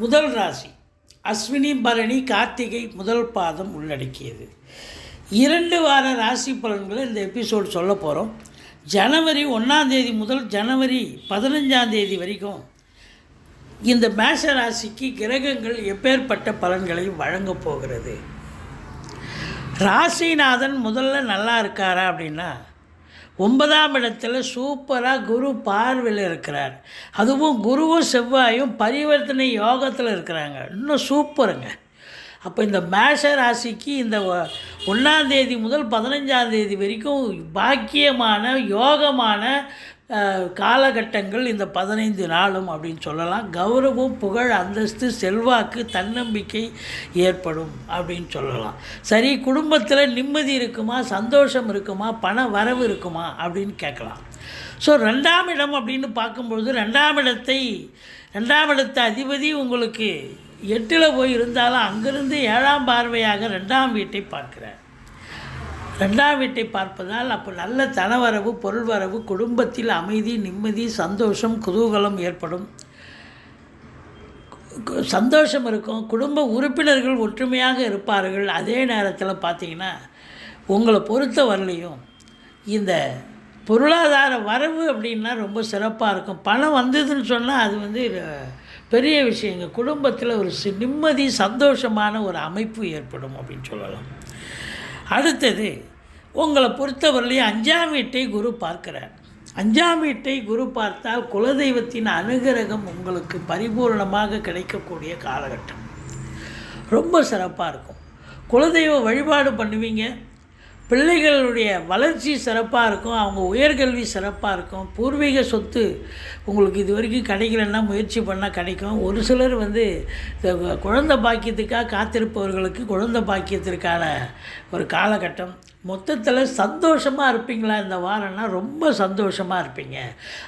முதல் ராசி. அஸ்வினி பரணி கார்த்திகை முதல் பாதம் உள்ளடக்கியது. இரண்டு வார ராசி பலன்களை இந்த எபிசோடு சொல்ல போகிறோம் ஜனவரி ஒன்றாம் தேதி முதல் ஜனவரி பதினஞ்சாம் தேதி வரைக்கும் இந்த மேஷ ராசிக்கு கிரகங்கள் எப்பேற்பட்ட பலன்களை வழங்கப் போகிறது. ராசிநாதன் முதல்ல நல்லா இருக்காரா அப்படின்னா ஒன்பதாம் இடத்துல சூப்பராக குரு பார்வையில் இருக்கிறார். அதுவும் குருவும் செவ்வாயும் பரிவர்த்தனை யோகத்தில் இருக்கிறாங்க. இன்னும் சூப்பருங்க. அப்போ இந்த மேஷ ராசிக்கு இந்த ஒன்றாந்தேதி முதல் பதினஞ்சாந்தேதி வரைக்கும் பாக்கியமான யோகமான காலகட்டங்கள் இந்த பதினைந்து நாளும் அப்படின்னு சொல்லலாம். கௌரவம் புகழ் அந்தஸ்து செல்வாக்கு தன்னம்பிக்கை ஏற்படும் அப்படின்னு சொல்லலாம். சரி குடும்பத்தில் நிம்மதி இருக்குமா சந்தோஷம் இருக்குமா பண வரவு இருக்குமா அப்படின்னு கேட்கலாம். ஸோ ரெண்டாம் இடம் அப்படின்னு பார்க்கும்பொழுது ரெண்டாம் இடத்தை ரெண்டாம் இடத்த அதிபதி உங்களுக்கு எட்டில் போய் இருந்தாலும் அங்கிருந்து ஏழாம் பார்வையாக ரெண்டாம் வீட்டை பார்க்கிறார். ரெண்டாம் வீட்டை பார்ப்பதால் அப்போ நல்ல தனவரவு பொருள் வரவு குடும்பத்தில் அமைதி நிம்மதி சந்தோஷம் குதூகலம் ஏற்படும். சந்தோஷம் இருக்கும். குடும்ப உறுப்பினர்கள் ஒற்றுமையாக இருப்பார்கள். அதே நேரத்தில் பார்த்தீங்கன்னா உங்களை பொறுத்த வரலையும் இந்த பொருளாதார வரவு அப்படின்னா ரொம்ப சிறப்பாக இருக்கும். பணம் வந்ததுன்னு சொன்னால் அது வந்து பெரிய விஷயங்க குடும்பத்தில் ஒரு நிம்மதி சந்தோஷமான ஒரு அமைப்பு ஏற்படும் அப்படின்னு சொல்லலாம். அடுத்தது உங்களை பொறுத்தவரையிலையும் அஞ்சாம் வீட்டை குரு பார்க்கிறார். அஞ்சாம் வீட்டை குரு பார்த்தால் குலதெய்வத்தின் அனுகிரகம் உங்களுக்கு பரிபூர்ணமாக கிடைக்கக்கூடிய காலகட்டம். ரொம்ப சிறப்பாக இருக்கும். குலதெய்வ வழிபாடு பண்ணுவீங்க. பிள்ளைகளுடைய வளர்ச்சி சிறப்பாக இருக்கும். அவங்க உயர்கல்வி சிறப்பாக இருக்கும். பூர்வீக சொத்து உங்களுக்கு இது வரைக்கும் கிடைக்கலன்னா முயற்சி பண்ணால் கிடைக்கும். ஒரு சிலர் வந்து குழந்தை பாக்கியத்துக்காக காத்திருப்பவர்களுக்கு குழந்தை பாக்கியத்திற்கான ஒரு காலகட்டம். மொத்தத்தில் சந்தோஷமாக இருப்பீங்களா? இந்த வாரம்னா ரொம்ப சந்தோஷமாக இருப்பீங்க.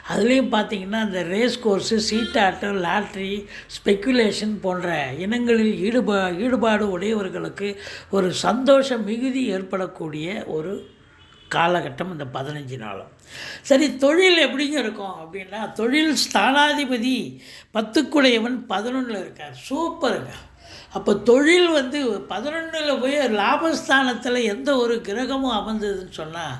அதுலேயும் பார்த்தீங்கன்னா இந்த ரேஸ் கோர்ஸு சீட்டாட்டம் லாட்ரி ஸ்பெக்குலேஷன் போன்ற இனங்களில் ஈடுபா ஈடுபாடு உடையவர்களுக்கு ஒரு சந்தோஷ மிகுதி ஏற்படக்கூடிய ஒரு காலகட்டம் இந்த பதினஞ்சு நாளும். சரி தொழில் எப்படிங்க இருக்கும் அப்படின்னா தொழில் ஸ்தானாதிபதி பத்துக்குடையவன் பதினொன்றில் இருக்கார். சூப்பருங்க. அப்போ தொழில் வந்து பதினொன்றில் போய் லாபஸ்தானத்தில் எந்த ஒரு கிரகமும் அமர்ந்ததுன்னு சொன்னால்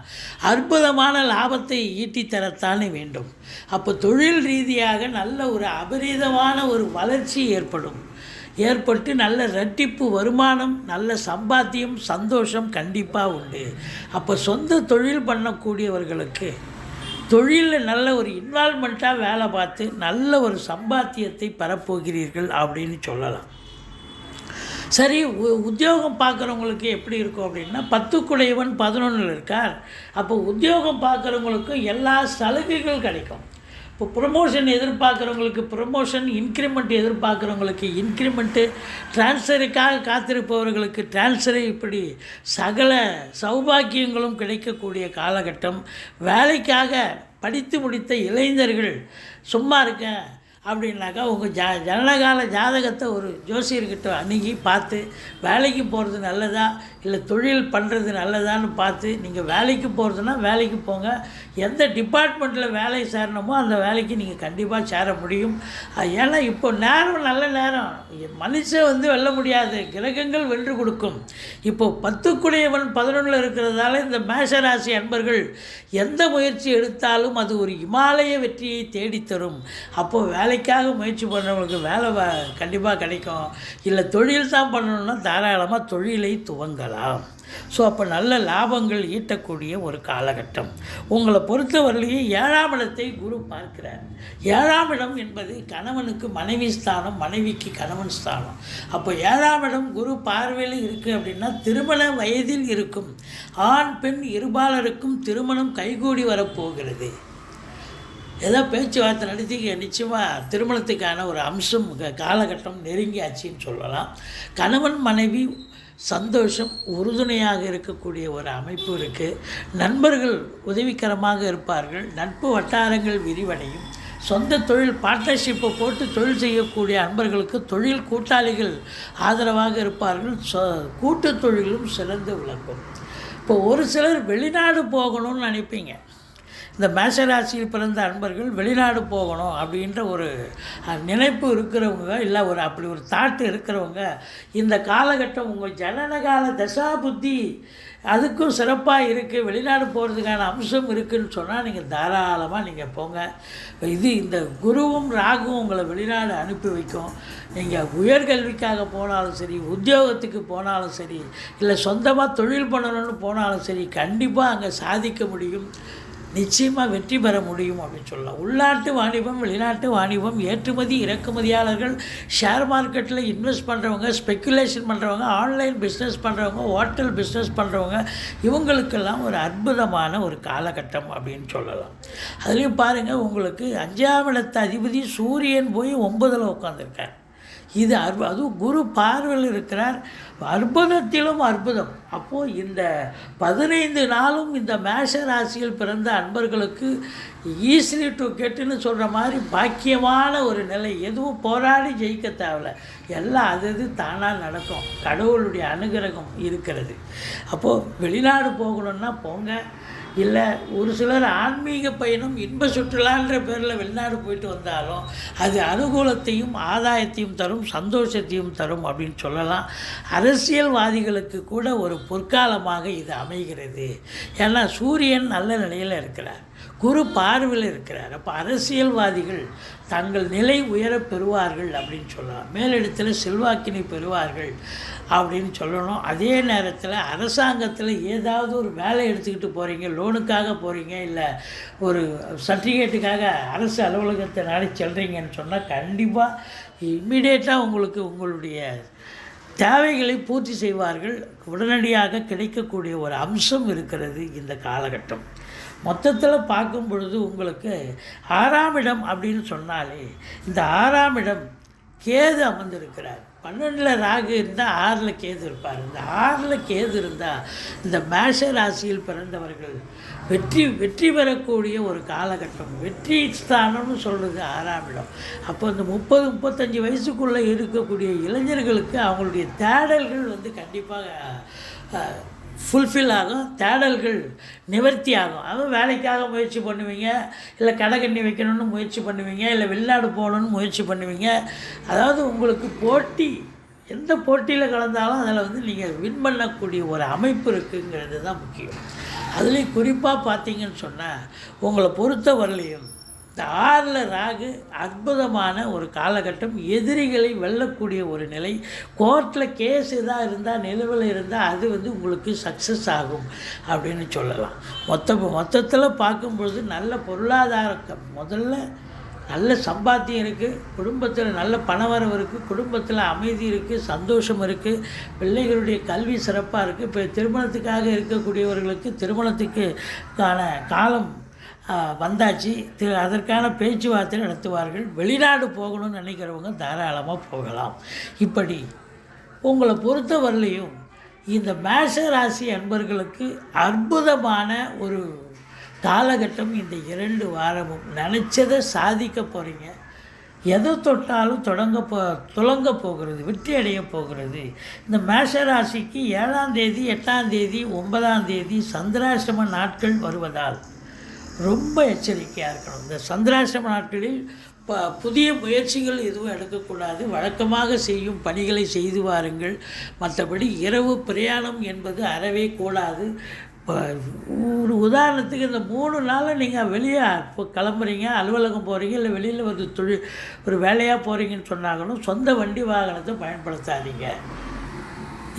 அற்புதமான லாபத்தை ஈட்டி தரத்தானே வேண்டும். அப்போ தொழில் ரீதியாக நல்ல ஒரு அபரீதமான ஒரு வளர்ச்சி ஏற்படும். ஏற்பட்டு நல்ல ரெட்டிப்பு வருமானம் நல்ல சம்பாத்தியம் சந்தோஷம் கண்டிப்பாக உண்டு. அப்போ சொந்த தொழில் பண்ணக்கூடியவர்களுக்கு தொழிலில் நல்ல ஒரு இன்வால்மெண்ட்டாக வேலை பார்த்து நல்ல ஒரு சம்பாத்தியத்தை பெறப்போகிறீர்கள் அப்படின்னு சொல்லலாம். சரி உ- உத்தியோகம் பார்க்குறவங்களுக்கு எப்படி இருக்கும் அப்படின்னா பத்துக்குடையவன் பதினொன்றில் இருக்கார். அப்போ உத்தியோகம் பார்க்குறவங்களுக்கும் எல்லா சலுகைகள் கிடைக்கும். இப்போ ப்ரொமோஷன் எதிர்பார்க்குறவங்களுக்கு ப்ரொமோஷன் இன்க்ரிமெண்ட் எதிர்பார்க்குறவங்களுக்கு இன்க்ரிமெண்ட்டு டிரான்ஸ்ஃபருக்காக காத்திருப்பவர்களுக்கு டிரான்ஸ்ஃபரு இப்படி சகல சௌபாக்கியங்களும் கிடைக்கக்கூடிய காலகட்டம். வேலைக்காக படித்து முடித்த இளைஞர்கள் சும்மா இருக்கேன் அப்படின்னாக்கா உங்கள் ஜா ஜனனகால ஜாதகத்தை ஒரு ஜோசியர்கிட்ட அணுகி பார்த்து வேலைக்கு போகிறது நல்லதா இல்லை தொழில் பண்ணுறது நல்லதான்னு பார்த்து நீங்கள் வேலைக்கு போகிறதுனா வேலைக்கு போங்க. எந்த டிபார்ட்மெண்ட்டில் வேலை சேரணுமோ அந்த வேலைக்கு நீங்கள் கண்டிப்பாக சேர முடியும். ஏன்னா இப்போ நேரம் நல்ல நேரம். மனுஷன் வந்து வெல்ல முடியாது. கிரகங்கள் வென்று கொடுக்கும். இப்போ பத்துக்குடையவன் பதினொன்றில் இருக்கிறதால இந்த மேஷராசி அன்பர்கள் எந்த முயற்சி எடுத்தாலும் அது ஒரு இமாலய வெற்றியை தேடித்தரும். அப்போது வேலை வேலைக்காக முயற்சி பண்ணுறவங்களுக்கு வேலை கண்டிப்பாக கிடைக்கும். இல்லை தொழில் தான் பண்ணணும்னா தாராளமாக தொழிலை துவங்கலாம். ஸோ அப்போ நல்ல லாபங்கள் ஈட்டக்கூடிய ஒரு காலகட்டம். உங்களை பொறுத்தவரையிலேயே ஏழாம் இடத்தை குரு பார்க்கிறார். ஏழாம் இடம் என்பது கணவனுக்கு மனைவி ஸ்தானம் மனைவிக்கு கணவன் ஸ்தானம். அப்போ ஏழாம் இடம் குரு பார்வையில் இருக்குது அப்படின்னா திருமண வயதில் இருக்கும். ஆண் பெண் இருபாலருக்கும் திருமணம் கைகூடி வரப்போகிறது. ஏதோ பேச்சுவார்த்தை நடத்தி நிச்சயமாக திருமணத்துக்கான ஒரு அம்சம் க- காலகட்டம் நெருங்கியாச்சின்னு சொல்லலாம். கணவன் மனைவி சந்தோஷம் உறுதுணையாக இருக்கக்கூடிய ஒரு அமைப்பு இருக்குது நண்பர்கள் உதவிகரமாக இருப்பார்கள். நட்பு வட்டாரங்கள் விரிவடையும். சொந்த தொழில் பார்ட்னர்ஷிப்பை போட்டு தொழில் செய்யக்கூடிய அன்பர்களுக்கு தொழில் கூட்டாளிகள் ஆதரவாக இருப்பார்கள். சொ கூட்டு தொழிலும் சிறந்து விளங்கும். இப்போ ஒரு சிலர் வெளிநாடு போகணும்னு நினைப்பீங்க. இந்த மேசராசியில் பிறந்த அன்பர்கள் வெளிநாடு போகணும் அப்படின்ற ஒரு நினைப்பு இருக்கிறவங்க இல்லை ஒரு அப்படி ஒரு தாட்டு இருக்கிறவங்க இந்த காலகட்டம் உங்கள் ஜனனகால தசா புத்தி அதுக்கும் சிறப்பாக இருக்குது வெளிநாடு போகிறதுக்கான அம்சம் இருக்குதுன்னு சொன்னால் நீங்கள் தாராளமாக நீங்கள் போங்க. இது இந்த குருவும் ராகுவும் உங்களை வெளிநாடு அனுப்பி வைக்கும். நீங்கள் உயர்கல்விக்காக போனாலும் சரி உத்தியோகத்துக்கு போனாலும் சரி இல்லை சொந்தமாக தொழில் பண்ணணும்னு போனாலும் சரி கண்டிப்பாக அங்கே சாதிக்க முடியும். நிச்சயமாக வெற்றி பெற முடியும் அப்படின்னு சொல்லலாம். உள்நாட்டு வாணிபம் வெளிநாட்டு வாணிபம் ஏற்றுமதி இறக்குமதியாளர்கள் ஷேர் மார்க்கெட்டில் இன்வெஸ்ட் பண்ணுறவங்க ஸ்பெக்குலேஷன் பண்ணுறவங்க ஆன்லைன் பிஸ்னஸ் பண்ணுறவங்க ஹோட்டல் பிஸ்னஸ் பண்ணுறவங்க இவங்களுக்கெல்லாம் ஒரு அற்புதமான ஒரு காலகட்டம் அப்படின்னு சொல்லலாம். அதுலேயும் பாருங்கள் உங்களுக்கு அஞ்சாம் இடத்து அதிபதி சூரியன் போய் ஒன்பதில் உட்காந்துருக்கார் இது அற்பு அதுவும் குரு பார்வையில் இருக்கிறார். அற்புதத்திலும் அற்புதம். அப்போது இந்த பதினைந்து நாளும் இந்த மேஷ ராசியில் பிறந்த அன்பர்களுக்கு ஈஸிலி டு கெட்டுன்னு சொல்கிற மாதிரி பாக்கியமான ஒரு நிலை. எதுவும் போராடி ஜெயிக்க தேவையில்ல. எல்லாம் அது இது தானாக நடக்கும். கடவுளுடைய அனுகிரகம் இருக்கிறது. அப்போது வெளிநாடு போகணுன்னா போங்க. இல்லை ஒரு சிலர் ஆன்மீக பயணம் இன்ப சுற்றுலான்ற பேரில் வெளிநாடு போயிட்டு வந்தாலும் அது அனுகூலத்தையும் ஆதாயத்தையும் தரும் சந்தோஷத்தையும் தரும் அப்படின்னு சொல்லலாம். அரசியல்வாதிகளுக்கு கூட ஒரு பொற்காலமாக இது அமைகிறது. ஏன்னா சூரியன் நல்ல நிலையில் இருக்கிறார். குரு பார்வையில் இருக்கிறார். அப்போ அரசியல்வாதிகள் தங்கள் நிலை உயரப் பெறுவார்கள் அப்படின்னு சொல்லலாம். மேலிடத்தில் செல்வாக்கினை பெறுவார்கள் அப்படின்னு சொல்லணும். அதே நேரத்தில் அரசாங்கத்தில் ஏதாவது ஒரு வேலை எடுத்துக்கிட்டு போகிறீங்க லோனுக்காக போகிறீங்க இல்லை ஒரு சர்டிஃபிகேட்டுக்காக அரசு அலுவலகத்தை நாடி செல்கிறீங்கன்னு சொன்னால் கண்டிப்பாக இம்மிடியேட்டாக உங்களுக்கு உங்களுடைய தேவைகளை பூர்த்தி செய்வார்கள். உடனடியாக கிடைக்கக்கூடிய ஒரு அம்சம் இருக்கிறது இந்த காலகட்டம். மொத்தத்தில் பார்க்கும் பொழுது உங்களுக்கு ஆறாம் இடம் அப்படின்னு சொன்னாலே இந்த ஆறாம் இடம் கேது அமர்ந்திருக்கிறார். பன்னெண்டில் ராகு இருந்தால் ஆறில் கேது இருப்பார். இந்த ஆறில் கேது இருந்தால் இந்த மேஷ ராசியில் பிறந்தவர்கள் வெற்றி வெற்றி பெறக்கூடிய ஒரு காலகட்டம். வெற்றி ஸ்தானம்னு சொல்கிறது ஆறாம் இடம். அப்போ இந்த முப்பது முப்பத்தஞ்சு வயசுக்குள்ளே இருக்கக்கூடிய இளைஞர்களுக்கு அவங்களுடைய தேடல்கள் வந்து கண்டிப்பாக ஃபுல்ஃபில் ஆகும் தேடல்கள் நிவர்த்தி ஆகும். அதுவும் வேலைக்காக முயற்சி பண்ணுவீங்க இல்லை கடை கண்ணி வைக்கணும்னு முயற்சி பண்ணுவீங்க இல்லை வெளிநாடு போகணுன்னு முயற்சி பண்ணுவீங்க. அதாவது உங்களுக்கு போட்டி எந்த போட்டியில் கலந்தாலும் அதில் வந்து நீங்கள் வின் பண்ணக்கூடிய ஒரு அமைப்பு இருக்குங்கிறது தான் முக்கியம். அதுலேயும் குறிப்பாக பார்த்தீங்கன்னு சொன்னால் உங்களை பொறுத்த வரலையும் இந்த ஆறில் ராகு அற்புதமான ஒரு காலகட்டம். எதிரிகளை வெல்லக்கூடிய ஒரு நிலை. கோர்ட்டில் கேஸ் இதாக இருந்தால் நிலவில் இருந்தால் அது வந்து உங்களுக்கு சக்ஸஸ் ஆகும் அப்படின்னு சொல்லலாம். மொத்த மொத்தத்தில் பார்க்கும்பொழுது நல்ல பொருளாதார க- முதல்ல நல்ல சம்பாத்தியம் இருக்குது குடும்பத்தில் நல்ல பணவரவு இருக்குது குடும்பத்தில் அமைதி இருக்குது சந்தோஷம் இருக்குது பிள்ளைகளுடைய கல்வி சிறப்பாக இருக்குது இப்போ திருமணத்துக்காக இருக்கக்கூடியவர்களுக்கு திருமணத்துக்குக்கான காலம் வந்தாச்சு. திரு அதற்கான பேச்சுவார்த்தை நடத்துவார்கள். வெளிநாடு போகணும்னு நினைக்கிறவங்க தாராளமாக போகலாம். இப்படி உங்களை பொறுத்தவரையிலையும் இந்த மேஷ ராசி அன்பர்களுக்கு அற்புதமான ஒரு காலகட்டம் இந்த இரண்டு வாரமும். நினச்சதை சாதிக்க போகிறீங்க எதை தொட்டாலும் தொடங்க போ துலங்க போகிறது வெற்றி அடைய போகிறது. இந்த மேஷ ராசிக்கு ஏழாம் தேதி எட்டாம் தேதி ஒன்பதாம் தேதி சந்திராசிரம நாட்கள் வருவதால் ரொம்ப எச்சரிக்கையாக இருக்கணும். இந்த சந்திராசிரம நாட்களில் ப புதிய முயற்சிகள் எதுவும் எடுக்கக்கூடாது. வழக்கமாக செய்யும் பணிகளை செய்து வாருங்கள். மற்றபடி இரவு பிரயாணம் என்பது அறவே கூடாது. இப்போ ஒரு உதாரணத்துக்கு இந்த மூணு நாளில் நீங்கள் வெளியே இப்போ கிளம்புறீங்க அலுவலகம் போகிறீங்க இல்லை வெளியில் ஒரு தொழில் ஒரு வேலையாக போகிறீங்கன்னு சொன்னாங்களும் சொந்த வண்டி வாகனத்தை பயன்படுத்தாதீங்க.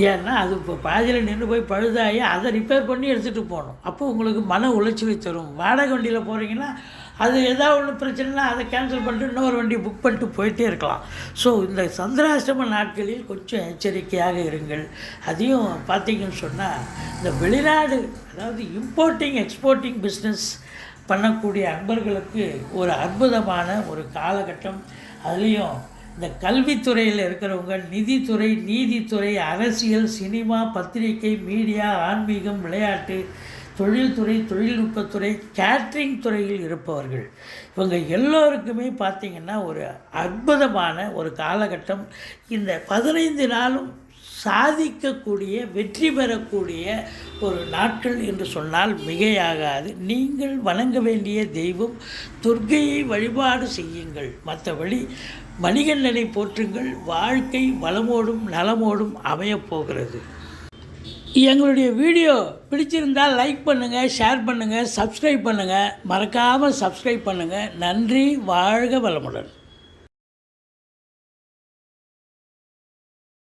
ஏன்னா அது இப்போ பாதியில் நின்று போய் பழுதாகி அதை ரிப்பேர் பண்ணி எடுத்துகிட்டு போகணும். அப்போ உங்களுக்கு மன உளைச்சலை தரும். வாடகை வண்டியில் போகிறீங்கன்னா அது ஏதாவது ஒன்று பிரச்சனைனா அதை கேன்சல் பண்ணிட்டு இன்னொரு வண்டி புக் பண்ணிட்டு போயிட்டே இருக்கலாம். ஸோ இந்த சந்திராஷ்டம நாட்களில் கொஞ்சம் எச்சரிக்கையாக இருங்கள். அதையும் பார்த்தீங்கன்னு சொன்னால் இந்த வெளிநாடு அதாவது இம்போர்ட்டிங் எக்ஸ்போர்ட்டிங் பிஸ்னஸ் பண்ணக்கூடிய அன்பர்களுக்கு ஒரு அற்புதமான ஒரு காலகட்டம். அதுலேயும் இந்த கல்வித்துறையில் இருக்கிறவங்க நிதித்துறை நீதித்துறை அரசியல் சினிமா பத்திரிகை மீடியா ஆன்மீகம் விளையாட்டு தொழில்துறை தொழில்நுட்பத்துறை கேட்ரிங் துறையில் இருப்பவர்கள். இவங்க எல்லோருக்குமே பார்த்திங்கன்னா ஒரு அற்புதமான ஒரு காலகட்டம். இந்த பதினைந்து நாளும் சாதிக்கக்கூடிய வெற்றி பெறக்கூடிய ஒரு நாட்கள் என்று சொன்னால் மிகையாகாது. நீங்கள் வணங்க வேண்டிய தெய்வம் துர்க்கையை வழிபாடு செய்யுங்கள். மற்றபடி மணிகண்டனை போற்றுங்கள். வாழ்க்கை வளமோடும் நலமோடும் அமையப் போகிறது. எங்களுடைய வீடியோ பிடிச்சிருந்தால் லைக் பண்ணுங்கள் ஷேர் பண்ணுங்கள் சப்ஸ்கிரைப் பண்ணுங்கள் மறக்காமல் சப்ஸ்கிரைப் பண்ணுங்கள் நன்றி வாழ்க வளமுடன்.